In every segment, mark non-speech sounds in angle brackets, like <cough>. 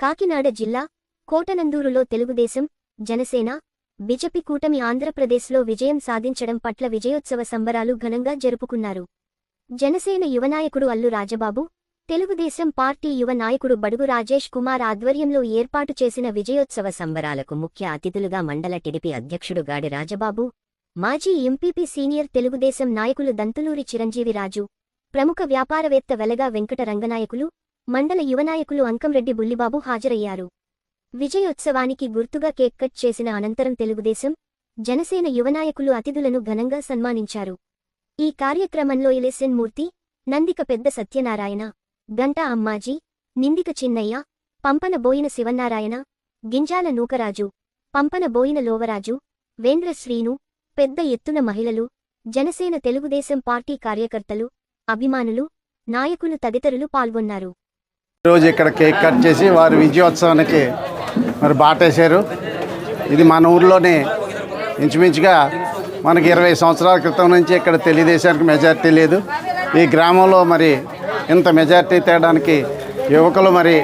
కాకినాడ జిల్లా కోటనందూరులో తెలుగుదేశం జనసేన బిజెపి కూటమి ఆంధ్రప్రదేశ్లో విజయం సాధించడం పట్ల విజయోత్సవ సంబరాలు ఘనంగా జరుపుకున్నారు. జనసేన యువనాయకుడు అల్లు రాజబాబు తెలుగుదేశం పార్టీ యువ నాయకుడు బడుగు రాజేష్ కుమార్ ఆధ్వర్యంలో ఏర్పాటు చేసిన విజయోత్సవ సంబరాలకు ముఖ్య అతిథులుగా మండల టిడిపి అధ్యక్షుడు గాడి రాజబాబు మాజీ ఎంపీపీ సీనియర్ తెలుగుదేశం నాయకులు దంతులూరి చిరంజీవిరాజు ప్రముఖ వ్యాపారవేత్త వెలగా వెంకట రంగనాయకులు మండల యువనాయకులు అంకంరెడ్డి బుల్లిబాబు హాజరయ్యారు. విజయోత్సవానికి గుర్తుగా కేక్ కట్ చేసిన అనంతరం తెలుగుదేశం జనసేన యువనాయకులు అతిథులను ఘనంగా సన్మానించారు. ఈ కార్యక్రమంలో ఇలేసెన్ మూర్తి నందిక పెద్ద సత్యనారాయణ గంటా అమ్మాజీ నిందిక చిన్నయ్య పంపన బోయిన శివన్నారాయణ గింజాల నూకరాజు పంపన బోయిన లోవరాజు వేంద్ర శ్రీను పెద్ద ఎత్తున మహిళలు జనసేన తెలుగుదేశం పార్టీ కార్యకర్తలు అభిమానులు నాయకులు తదితరులు పాల్గొన్నారు. ఈరోజు ఇక్కడ కేక్ కట్ చేసి వారి విజయోత్సవానికి మరి బాటేశారు. ఇది మన ఊర్లోనే ఇంచుమించుగా మనకి ఇరవై సంవత్సరాల క్రితం నుంచి ఇక్కడ తెలుగుదేశానికి మెజార్టీ లేదు. ఈ గ్రామంలో మరి ఇంత మెజార్టీ తేడానికి యువకులు మరి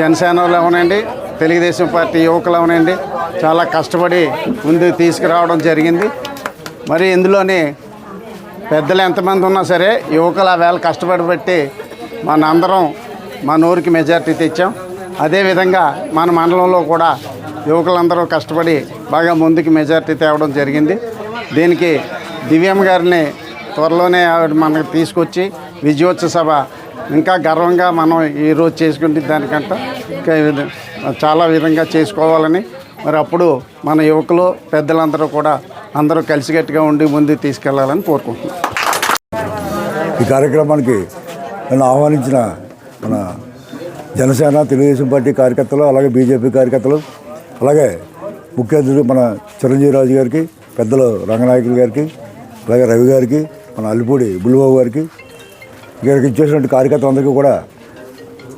జనసేనలో అవనండి తెలుగుదేశం పార్టీ యువకులు అవనండి. చాలా కష్టపడి ముందుకు తీసుకురావడం జరిగింది. మరి ఇందులోనే పెద్దలు ఎంతమంది ఉన్నా సరే యువకులు ఆ వేళ కష్టపడి బట్టి మన అందరం మన ఊరికి మెజారిటీ తెచ్చాం. అదేవిధంగా మన మండలంలో కూడా యువకులందరూ కష్టపడి బాగా ముందుకు మెజారిటీ తేవడం జరిగింది. దీనికి దివ్యమ్మ గారిని త్వరలోనే ఆవిడ మనకు తీసుకొచ్చి విజయోత్సవ సభ ఇంకా గర్వంగా మనం ఈరోజు చేసుకుంటే దానికంట ఇంకా చాలా విధంగా చేసుకోవాలని మరి అప్పుడు మన యువకులు పెద్దలందరూ కూడా అందరూ కలిసికట్టుగా ఉండి ముందు తీసుకెళ్ళాలని కోరుకుంటున్నాం. ఈ కార్యక్రమానికి నన్ను ఆహ్వానించిన మన జనసేన తెలుగుదేశం పార్టీ కార్యకర్తలు అలాగే బీజేపీ కార్యకర్తలు అలాగే ముఖ్య అతిథులు మన చిరంజీవి రాజు గారికి పెద్దలు రంగనాయకులు గారికి అలాగే రవి గారికి మన అల్లిపూడి బుల్లిబాబు గారికి ఇక్కడికి ఇచ్చేసినటువంటి కార్యకర్తలందరికీ కూడా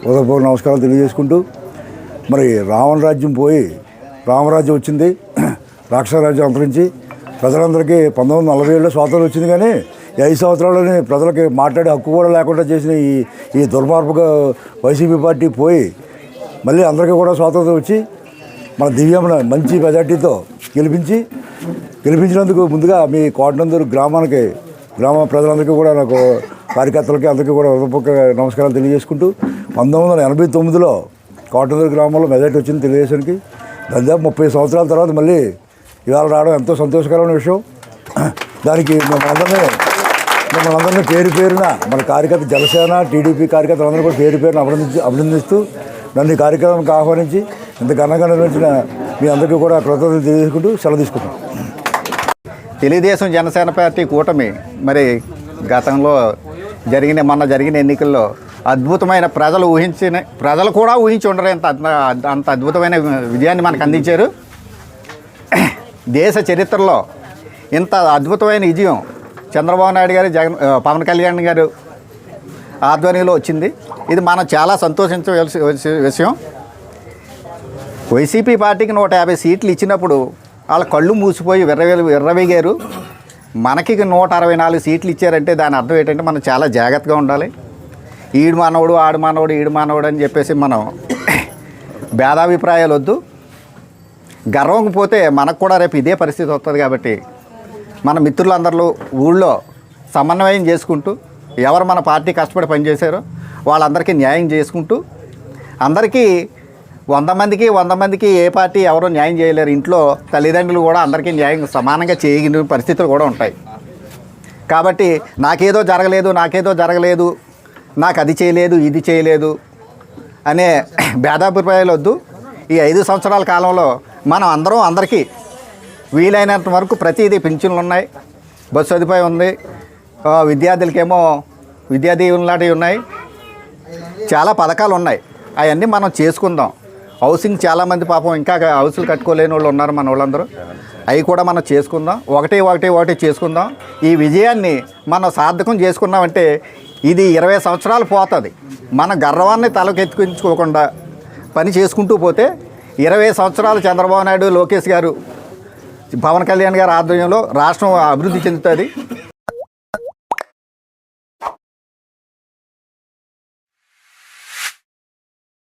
ఉదయపూర్వ నమస్కారాలు తెలియజేసుకుంటూ మరి రావణ రాజ్యం పోయి రామరాజ్యం వచ్చింది. <clears throat> రాక్షసరాజ్యం అంతరించి ప్రజలందరికీ పంతొమ్మిది వందల నలభై ఏళ్ళలో స్వాతంత్రం వచ్చింది కానీ ఐదు సంవత్సరాల్లోనే ప్రజలకి మాట్లాడే హక్కు కూడా లేకుండా చేసిన ఈ ఈ దుర్మార్పుగా వైసీపీ పార్టీ పోయి మళ్ళీ అందరికీ కూడా స్వాతంత్రం వచ్చి మన దివ్యమ్మను మంచి మెజార్టీతో గెలిపించి గెలిపించినందుకు ముందుగా మీ కోటనందూరు గ్రామానికి గ్రామ ప్రజలందరికీ కూడా నాకు కార్యకర్తలకి అందరికీ కూడా హృదయపూర్వక నమస్కారాలు తెలియజేసుకుంటూ పంతొమ్మిది వందల ఎనభై తొమ్మిదిలో కోటనందూరు గ్రామంలో మెజార్టీ వచ్చింది తెలుగుదేశానికి. దాదాపు ముప్పై సంవత్సరాల తర్వాత మళ్ళీ ఇవాళ రావడం ఎంతో సంతోషకరమైన విషయం. దానికి మమ్మల్ని మిమ్మల్ని అందరినీ పేరు పేరున మన కార్యకర్త జనసేన టీడీపీ కార్యకర్తలందరూ కూడా పేరు పేరున అభినందించి అభినందిస్తూ నన్ను ఈ కార్యక్రమానికి ఆహ్వానించి ఇంత ఘనంగా నిర్వహించిన మీ అందరికీ కూడా కృతజ్ఞతలు తెలియజేసుకుంటూ సెలవు తీసుకుంటాం తెలుగుదేశం జనసేన పార్టీ కూటమి మరి గతంలో జరిగిన మొన్న జరిగిన ఎన్నికల్లో అద్భుతమైన ప్రజలు ఊహించిన ప్రజలు కూడా ఊహించి ఉండరు అంత అంత అద్భుతమైన విజయాన్ని మనకు అందించారు. దేశ చరిత్రలో ఇంత అద్భుతమైన విజయం చంద్రబాబు నాయుడు గారు జగన్ పవన్ కళ్యాణ్ గారు ఆధ్వర్యంలో వచ్చింది. ఇది మనం చాలా సంతోషించవలసిన విషయం. వైసీపీ పార్టీకి నూట యాభై సీట్లు ఇచ్చినప్పుడు వాళ్ళ కళ్ళు మూసిపోయి విర్రవేలు విర్రవేగారు. మనకి నూట అరవై నాలుగు సీట్లు ఇచ్చారంటే దాని అర్థం ఏంటంటే మనం చాలా జాగ్రత్తగా ఉండాలి. ఈడు మానవుడు ఆడు మానవుడు ఈడు మానవుడు అని చెప్పేసి మనం భేదాభిప్రాయాలు వద్దు. గర్వం పోతే మనకు కూడా రేపు ఇదే పరిస్థితి వస్తుంది కాబట్టి మన మిత్రులందరూ ఊళ్ళో సమన్వయం చేసుకుంటూ ఎవరు మన పార్టీ కష్టపడి పనిచేశారో వాళ్ళందరికీ న్యాయం చేసుకుంటూ అందరికీ వంద మందికి వంద మందికి ఏ పార్టీ ఎవరు న్యాయం చేయలేరు. ఇంట్లో తల్లిదండ్రులు కూడా అందరికీ న్యాయం సమానంగా చేయగిన పరిస్థితులు కూడా ఉంటాయి. కాబట్టి నాకేదో జరగలేదు నాకేదో జరగలేదు నాకు అది చేయలేదు ఇది చేయలేదు అనే భేదాభిప్రాయాలు వద్దు. ఈ ఐదు సంవత్సరాల కాలంలో మనం అందరం అందరికీ వీలైనంత వరకు ప్రతిదీ పింఛన్లు ఉన్నాయి బస్సు సదుపాయం ఉంది విద్యార్థులకేమో విద్యా దీవెనలు లాంటివి ఉన్నాయి చాలా పథకాలు ఉన్నాయి. అవన్నీ మనం చేసుకుందాం. హౌసింగ్ చాలామంది పాపం ఇంకా హౌసులు కట్టుకోలేని వాళ్ళు ఉన్నారు మన వాళ్ళందరూ. అవి కూడా మనం చేసుకుందాం. ఒకటి ఒకటి ఒకటి చేసుకుందాం. ఈ విజయాన్ని మనం సార్థకం చేసుకున్నామంటే ఇది ఇరవై సంవత్సరాలు పోతుంది. మన గర్వాన్ని తలకెత్తుకుంచుకోకుండా పని చేసుకుంటూ పోతే ఇరవై సంవత్సరాలు చంద్రబాబు నాయుడు లోకేష్ గారు పవన్ కళ్యాణ్ గారి ఆధ్వర్యంలో రాష్ట్రం అభివృద్ధి చెందుతుంది.